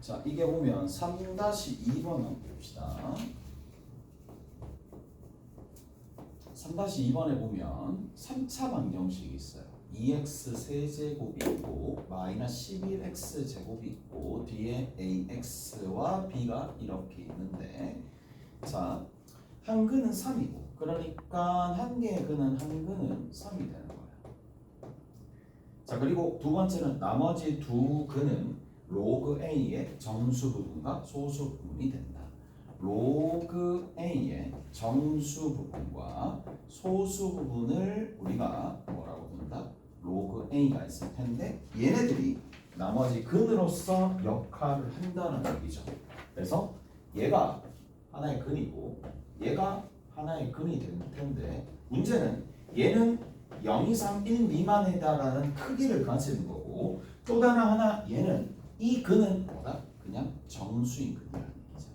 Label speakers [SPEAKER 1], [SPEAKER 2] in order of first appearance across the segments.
[SPEAKER 1] 자, 이게 보면 3-2번 한번 봅시다. 3-2번에 보면 3차 방정식이 있어요. 2x 세제곱이 있고 마이너스 11x 제곱이 있고 뒤에 ax와 b가 이렇게 있는데 자, 한 근은 3이고 그러니까 한 개의 근은 한 근은 3이 되는 거예요. 자, 그리고 두 번째는 나머지 두 근은 로그 a의 정수 부분과 소수 부분이 된다. 로그 a의 정수 부분과 소수 부분을 우리가 뭐라고 본다? 로그 a가 있을 텐데 얘네들이 나머지 근으로서 역할을 한다는 얘기죠. 그래서 얘가 하나의 근이고 얘가 하나의 근이 될 텐데 문제는 얘는 0 이상 1 미만이다라는 크기를 가지는 거고 또 다른 하나 얘는 이 근은 뭐다? 그냥 정수인 근이라는 얘기잖아.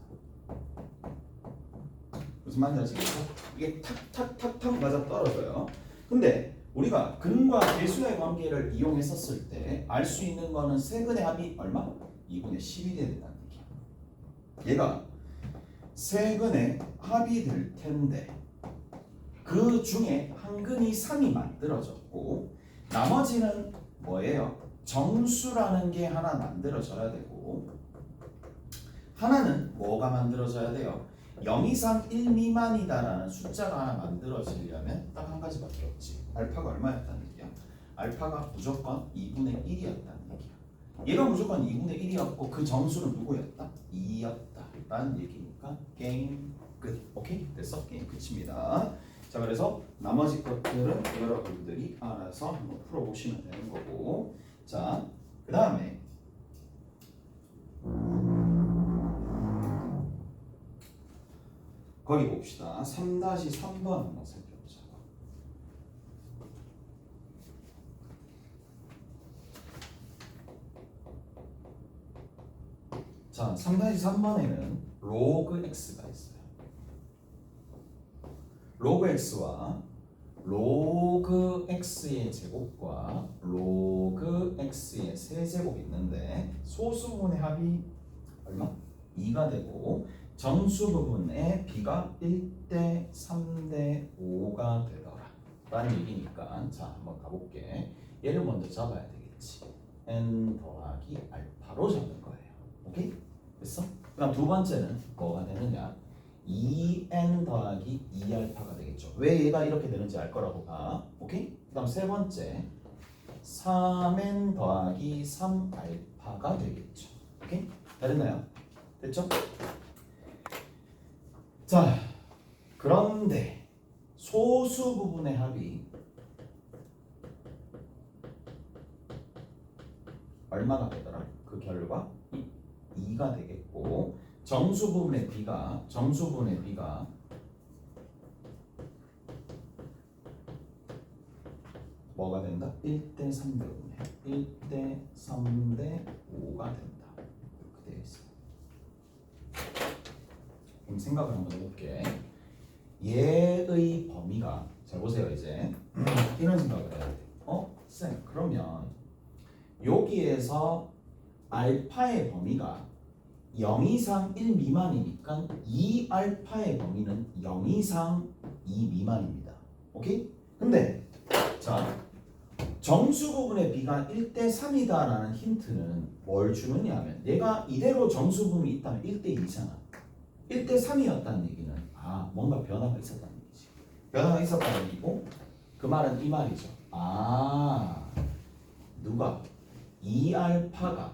[SPEAKER 1] 무슨 말인지 아시겠죠? 이게 탁탁탁탁 맞아 떨어져요. 근데 우리가 근과 개수의 관계를 이용했었을 때 알 수 있는 거는 세 근의 합이 얼마? 2분의 10이 돼야 된다는 얘기야. 얘가 세 근의 합이 될 텐데 그 중에 한 근이 3이 만들어졌고 나머지는 뭐예요? 정수라는 게 하나 만들어져야 되고 하나는 뭐가 만들어져야 돼요? 0 이상 1 미만이다라는 숫자가 하나 만들어지려면 딱 한 가지밖에 없지. 알파가 얼마였다는 얘기야? 알파가 무조건 2분의 1이었다는 얘기야. 얘가 무조건 2분의 1이었고 그 정수는 누구였다? 2였다라는 얘기니까 게임 끝. 오케이? 됐어? 게임 끝입니다. 자 그래서 나머지 것들은 여러분들이 알아서 한번 풀어보시면 되는 거고 자 그 다음에 거기 봅시다. 3-3번 한번 살펴보자. 자 3-3번에는 로그 x가 있어요. 로그 x와 로그 x의 제곱과 로그 x의 세제곱이 있는데 소수 부분의 합이 얼마? 2가 되고 정수 부분의 b가 1대 3대 5가 되더라 라는 얘기니까 자 한번 가볼게 얘를 먼저 잡아야 되겠지 n 더하기 알파로 잡는 거예요 오케이? 됐어? 그럼 두 번째는 뭐가 되느냐 2n 더하기 2알파가 되겠죠. 왜 얘가 이렇게 되는지 알 거라고 봐. 오케이? 그 다음 세 번째 3n 더하기 3알파가 되겠죠. 오케이? 다 됐나요? 됐죠? 자, 그런데 소수 부분의 합이 얼마가 되더라? 그 결과 2가 되겠고 정수 부분의 b가 정수 부분의 b가 뭐가 된다? 1대 3대 5네. 1대 3대 5가 된다. 이렇게 되어 있어요. 그럼 생각을 한번 해볼게. 얘의 범위가 잘 보세요 이제 이런 생각을 해야 돼. 어? 쌤 그러면 여기에서 알파의 범위가 0 이상 1 미만이니까 2알파의 범위는 0 이상 2 미만입니다. 오케이? 근데 자 정수 부분의 b가 1대 3이다라는 힌트는 뭘 주느냐 하면 내가 이대로 정수 부분이 있다면 1대 2잖아. 1대 3이었다는 얘기는 아 뭔가 변화가 있었다는 얘기지. 변화가 있었다는 얘기고 그 말은 이 말이죠. 아 누가 2알파가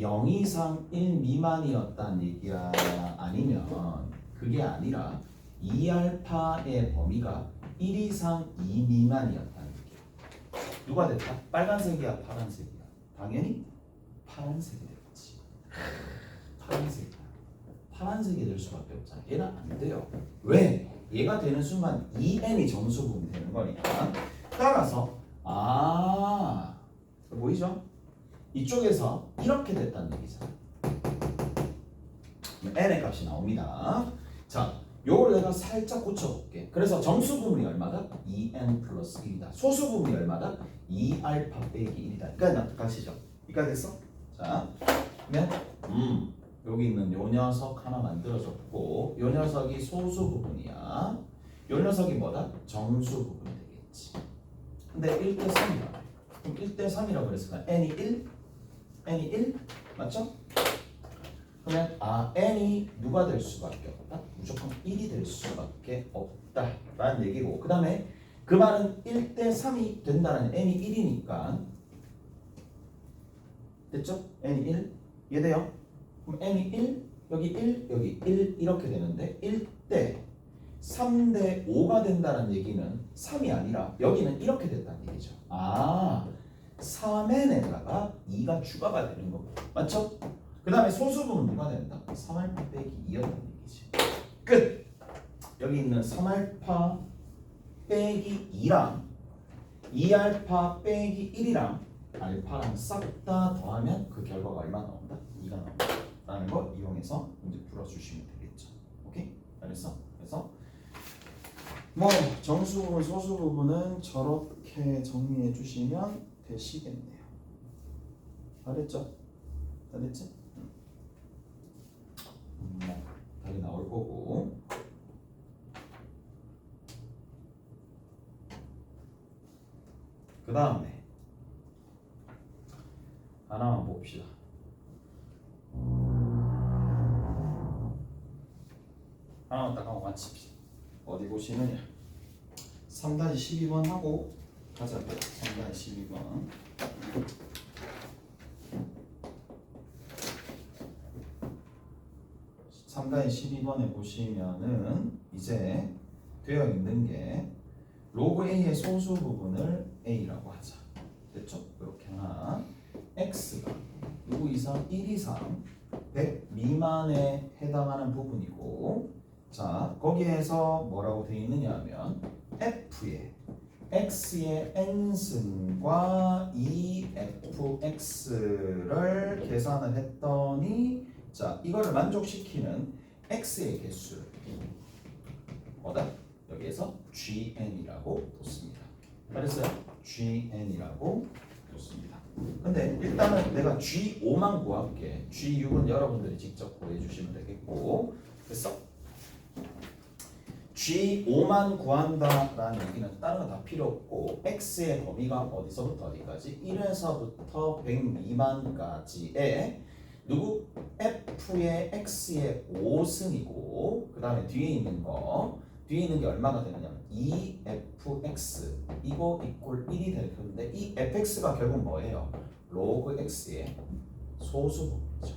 [SPEAKER 1] 0 이상 1 미만이었다는 얘기야. 아니면 그게 아니라 2알파의 범위가 1 이상 2 미만이었다는 얘기야. 누가 됐다? 빨간색이야 파란색이야? 당연히 파란색이 되겠지. 파란색이야. 파란색이 될 수밖에 없잖아. 얘는 안 돼요. 왜? 얘가 되는 순간 2n이 정수분이 되는 거니까 따라서 아 보이죠? 이쪽에서 이렇게 됐다는 얘기잖아. n의 값이 나옵니다. 자, 요걸 내가 살짝 고쳐볼게. 그래서 정수 부분이 얼마다? 2n 플러스 1이다. 소수 부분이 얼마다? 2알파 빼기 1이다. 그러니까 가시죠. 이까 됐어? 자, 그러면 음 여기 있는 요 녀석 하나 만들어졌고 요 녀석이 소수 부분이야. 요 녀석이 뭐다? 정수 부분이 되겠지. 근데 1대 3이야. 그럼 1대 3이라고 그랬으니까 n이 1, n이 1 맞죠? 그러면 아 n이 누가 될 수밖에 없다? 무조건 1이 될 수밖에 없다 라는 얘기고 그 다음에 그 말은 1대 3이 된다는 n이 1이니까 됐죠? n이 1 이해돼요? 그럼 n이 1 여기 1 여기 1 이렇게 되는데 1대 3대 5가 된다는 얘기는 3이 아니라 여기는 이렇게 된다는 얘기죠. 아 3n에다가 2가 추가가 되는 거고 맞죠? 그 다음에 소수분은 누가 된다? 3알파 빼기 2였다는 얘기지. 끝! 여기 있는 3알파 빼기 2랑 2알파 빼기 1이랑 알파랑 싹 다 더하면 그 결과가 얼마 나온다? 2가 나온다. 라는 거 이용해서 문제 풀어주시면 되겠죠. 오케이? 알겠어? 그래서 뭐 정수 부분, 소수 부분은 저렇게 정리해 주시면 되시겠네요. 알겠죠? 알겠지? 음, 뭐 답이 나올 거고 그 다음에 하나만 봅시다. 하나만 딱 하고 마칩시다. 어디 보시느냐? 3-12번 하고 가자고요. 3-12번. 3-12번에 보시면은 이제 되어 있는 게 로그 A의 소수 부분을 A라고 하자. 됐죠? 이렇게 하나. X가 누구 이상 1 이상 100 미만에 해당하는 부분이고 자 거기에서 뭐라고 되어 있느냐 하면 F의 X의 n승과 2fx를 계산을 했더니 자 이거를 만족시키는 x의 개수를 뭐다? 여기에서 gn이라고 뒀습니다. 그래서 gn이라고 뒀습니다. 근데 일단은 내가 G5만 구할게. G6은 여러분들이 직접 구해주시면 되겠고 됐어? G5만 구한다라는 얘기는 다른 거 다 필요 없고 X의 범위가 어디서부터 어디까지? 1에서부터 100 미만까지의 누구? F의 X의 5승이고 그 다음에 뒤에 있는 거 뒤에 있는 게 얼마가 되느냐면 2fx 이거 이꼴 1이 될 텐데 이 fx가 결국 뭐예요? 로그 x의 소수 부분이죠.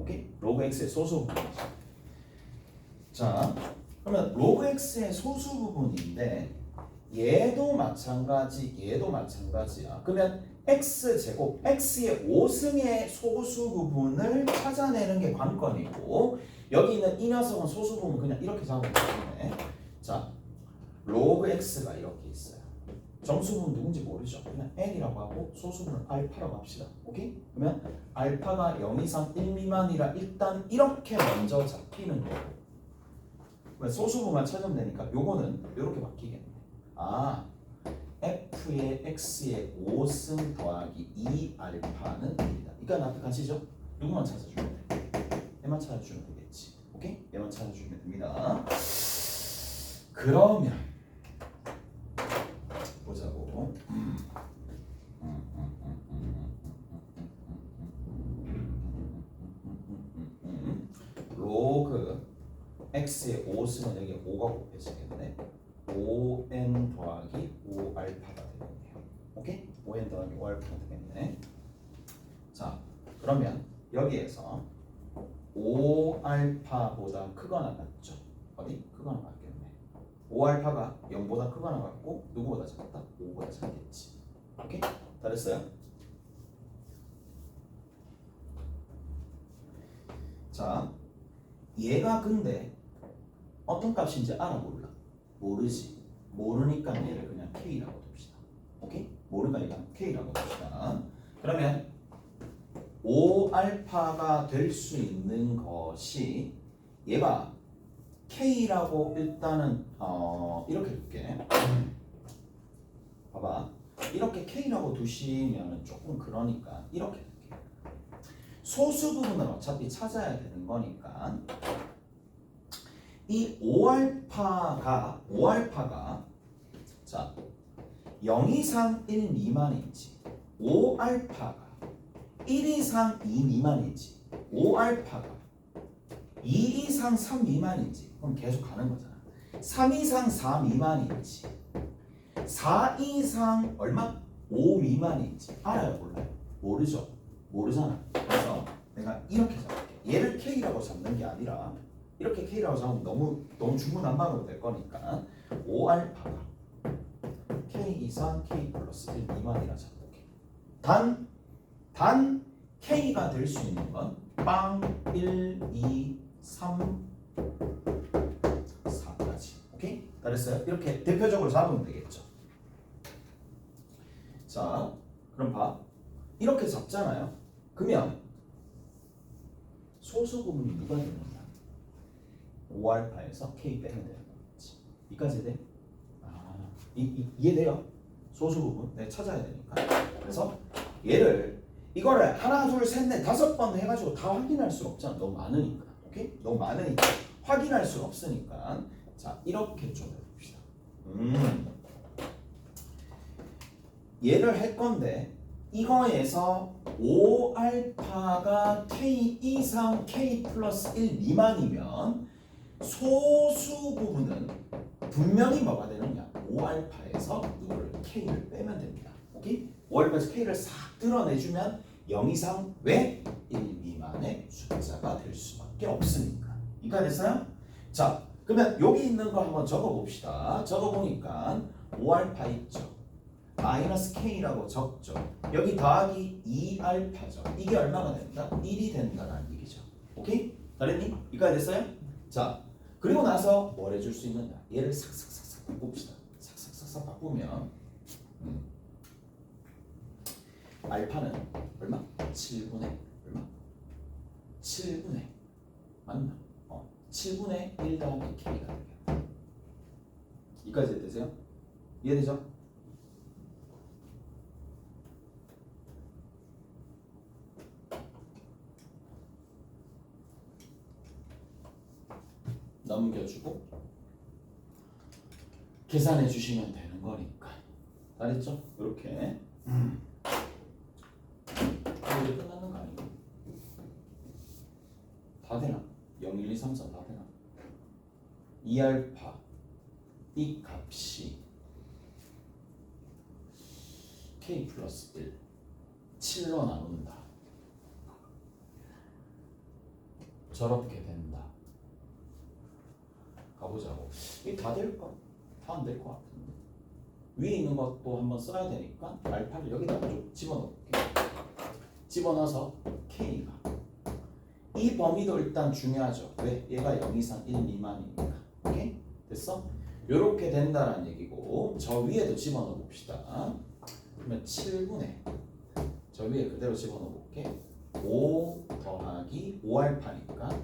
[SPEAKER 1] 오케이? 로그 x의 소수 부분이죠. 자, 그러면 로그 x의 소수 부분인데 얘도 마찬가지, 얘도 마찬가지야. 그러면 x 제곱 x의 5승의 소수 부분을 찾아내는 게 관건이고 여기 있는 이 녀석은 소수 부분 그냥 이렇게 잡으면 되네. 자, 로그 x가 이렇게 있어요. 정수 부분 누군지 모르죠. 그냥 n이라고 하고 소수 부분 알파라고 합시다. 오케이? 그러면 알파가 0 이상 1 미만이라 일단 이렇게 먼저 잡히는 거고. 왜 소수 부분만 찾으면 되니까 요거는 이렇게 바뀌겠네. 아, f의 x의 5승 더하기 2 알파는 1이다. 이거 납득하시죠? 누구만 찾아주면 돼? 얘만 찾아주면 되겠지. 오케이? 얘만 찾아주면 됩니다. 그러면 보자고. 로그 x의 5승은 여기 5가 곱해지겠네. 5n 더하기 5알파가 되겠네요. 오케이? 5n 더하기 5알파가 되겠네. 자, 그러면 여기에서 5알파보다 크거나 같죠? 어디? 크거나 같겠네. 5알파가 0보다 크거나 같고 누구보다 작다? 5보다 작겠지. 오케이? 다 됐어요? 자, 얘가 근데 어떤 값인지 알아 몰라? 모르지. 모르니까 얘를 그냥 K라고 둡시다. 오케이? 모르니까 K라고 둡시다. 그러면 5알파가 될 수 있는 것이 얘가 K라고 일단은 어 이렇게 둘게. 봐봐. 이렇게 K라고 두시면 조금 그러니까 이렇게 할게요. 소수 부분은 어차피 찾아야 되는 거니까 이 5알파가 5알파가 자 0 이상 1 미만인지. 5알파가 1 이상 2 미만인지. 5알파가 2 이상 3 미만인지. 그럼 계속 가는 거잖아. 3 이상 4 미만인지. 4 이상 얼마? 5 미만인지. 알아요 몰라요? 모르죠. 모르잖아. 그래서 내가 이렇게 잡을게. 얘를 K라고 잡는 게 아니라 이렇게 K라고 잡으면 너무 너무 중구난방으로 될 거니까 5알파가 K 이상 K 플러스 1 미만이라 잡을게 단, 단 K가 될 수 있는 건 빵 1, 2, 3, 4까지. 오케이? 다 됐어요? 이렇게 대표적으로 잡으면 되겠죠. 자 그럼 봐. 이렇게 잡잖아요. 그러면 소수 부분이 누가 되느냐 5알파에서 K 빼면 되는 거지 이까지 돼? 아, 이, 이, 이해돼요? 소수 부분 네, 찾아야 되니까 그래서 얘를 이거를 하나 둘셋넷 다섯 번 해가지고 다 확인할 수 없잖아 너무 많으니까 오케이? 너무 많으니까 확인할 수 없으니까 자 이렇게 좀 해봅시다 음. 얘를 할 건데 이거에서 5알파가 K 이상 K 플러스 1 미만이면 소수 부분은 분명히 뭐가 되느냐 5알파에서 누구를 K를 빼면 됩니다 오케이? 5알파에서 K를 싹 드러내주면 0 이상 왜? 1 미만의 숫자가 될 수밖에 없으니까 이까 됐어요? 자 그러면 여기 있는 거 한번 적어봅시다 적어보니까 5알파 있죠 마이너스 K라고 적죠 여기 더하기 2알파죠 이게 얼마가 된다? 1이 된다는 얘기죠 오케이? 잘했니? 이까 됐어요? 자 그리고 나서 뭘 해줄 수 있느냐 얘를 싹싹싹싹 바꿉시다 싹싹싹싹 바꾸면 음. 알파는 얼마? 7분의 얼마? 7분의 맞나? 어 7분의 1 더하기 K가 되겠다 이까지 되세요? 이해되죠? 넘겨주고 계산해 주시면 되는 거니까 알겠죠? 이렇게 음. 이제 끝나는 거 아니에요? 다 되나? 0, 1, 2, 3, 4 다 되나? 2알파 이 값이 k 플러스 1 7로 나눈다 저렇게 된다 가보자고. 이게 다 될까? 다안될 것 같은데. 위에 있는 것도 한번 써야 되니까 알파를 여기다 좀 집어넣을게. 집어넣어서 K가 이 범위도 일단 중요하죠. 왜? 얘가 0 이상 1 미만이니까. 오케이? 됐어? 요렇게 된다는 얘기고 저 위에도 집어넣어 봅시다. 그러면 7분의 저 위에 그대로 집어넣어 볼게. 5 더하기 5알파니까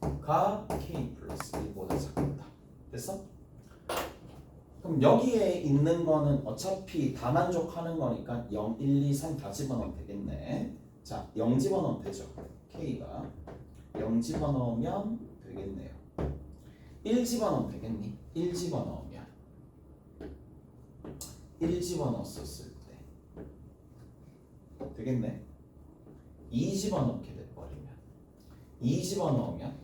[SPEAKER 1] 5K가 K 플러스 1보다 작다. 됐어? 그럼 여기에 있는 거는 어차피 다 만족하는 거니까 0, 1, 2, 3 다 집어넣으면 되겠네. 자, 0 집어넣으면 되죠. K가 0 집어넣으면 되겠네요. 1 집어넣으면 되겠니? 1 집어넣으면 1 집어넣었을 때 되겠네. 2 집어넣게 돼버리면 2 집어넣으면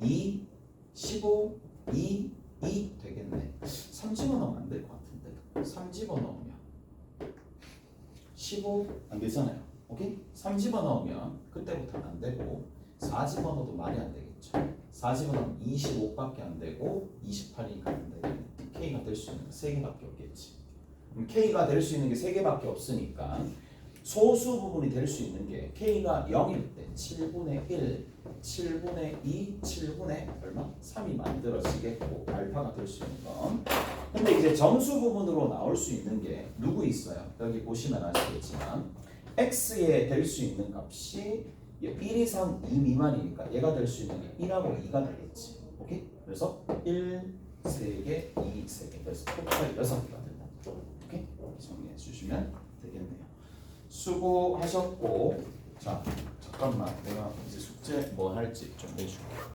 [SPEAKER 1] 2, 15, 2, 2 되겠네. 3 집어넣으면 안 될 것 같은데 3 집어넣으면 15 안 되잖아요. 오케이? 3 집어넣으면 그때부터는 안 되고 4 집어넣어도 말이 안 되겠죠. 4 집어넣으면 25밖에 안 되고 28이니까 안 되겠네. K가 될 수 있는 게 3개밖에 없겠지. K가 될 수 있는 게 3개밖에 없으니까 소수 부분이 될 수 있는 게 K가 0일 때 7분의 1, 7분의 2, 7분의 얼마? 3이 만들어지겠고 알파가 될 수 있는 건 근데 이제 정수 부분으로 나올 수 있는 게 누구 있어요? 여기 보시면 아시겠지만 x에 될 수 있는 값이 1 이상 2 미만이니까 얘가 될 수 있는 게 1하고 2가 되겠지 오케이? 그래서 1, 3개, 2, 3개 그래서 토탈 6개가 된다 오케이? 정리해 주시면 되겠네요. 수고하셨고 자 잠깐만 내가 이제 숙제 뭐 할지 좀 내줄게.